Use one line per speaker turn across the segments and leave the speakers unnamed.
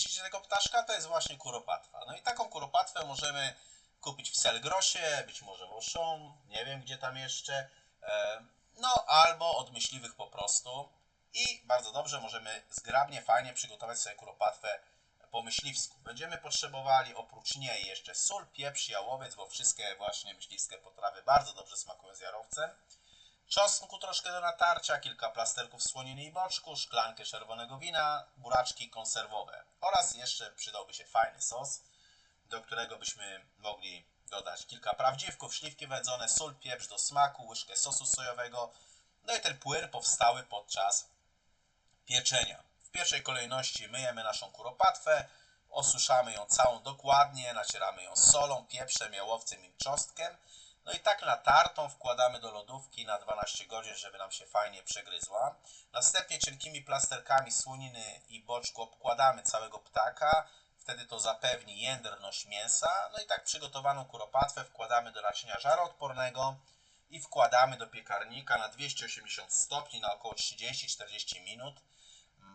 widzicie tego ptaszka? To jest właśnie kuropatwa. No i taką kuropatwę możemy kupić w Selgrosie, być może w Auchan, nie wiem gdzie tam jeszcze. E, No albo od myśliwych po prostu. I bardzo dobrze możemy zgrabnie, fajnie przygotować sobie kuropatwę po myśliwsku. Będziemy potrzebowali oprócz niej jeszcze sól, pieprz, jałowiec, bo wszystkie właśnie myśliwskie potrawy bardzo dobrze smakują z jarowcem. Czosnku troszkę do natarcia, kilka plasterków słoniny i boczku, szklankę czerwonego wina, buraczki konserwowe oraz jeszcze przydałby się fajny sos, do którego byśmy mogli dodać kilka prawdziwków, śliwki wędzone, sól, pieprz do smaku, łyżkę sosu sojowego, no i ten płyn powstały podczas pieczenia. W pierwszej kolejności myjemy naszą kuropatwę, osuszamy ją całą dokładnie, nacieramy ją solą, pieprzem, jałowcem i czosnkiem. No i tak natartą wkładamy do lodówki na 12 godzin, żeby nam się fajnie przegryzła. Następnie cienkimi plasterkami słoniny i boczku obkładamy całego ptaka. Wtedy to zapewni jędrność mięsa. No i tak przygotowaną kuropatwę wkładamy do naczynia żaroodpornego i wkładamy do piekarnika na 280 stopni na około 30-40 minut.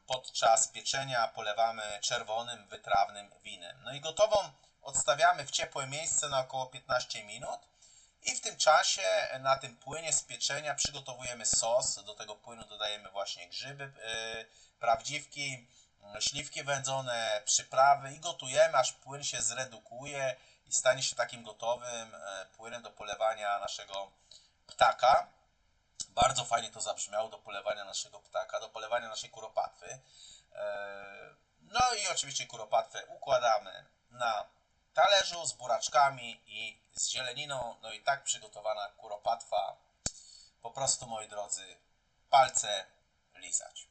Podczas pieczenia polewamy czerwonym, wytrawnym winem. No i gotową odstawiamy w ciepłe miejsce na około 15 minut. Czasie na tym płynie z pieczenia przygotowujemy sos. Do tego płynu dodajemy właśnie grzyby, yy, prawdziwki, yy, śliwki wędzone, przyprawy i gotujemy, aż płyn się zredukuje i stanie się takim gotowym yy, płynem do polewania naszego ptaka. Bardzo fajnie to zabrzmiało do polewania naszego ptaka, do polewania naszej kuropatwy. No i oczywiście kuropatwę układamy na talerzu z buraczkami i z zieleniną. No i tak przygotowana kuropatwa. Po prostu, moi drodzy, palce lizać.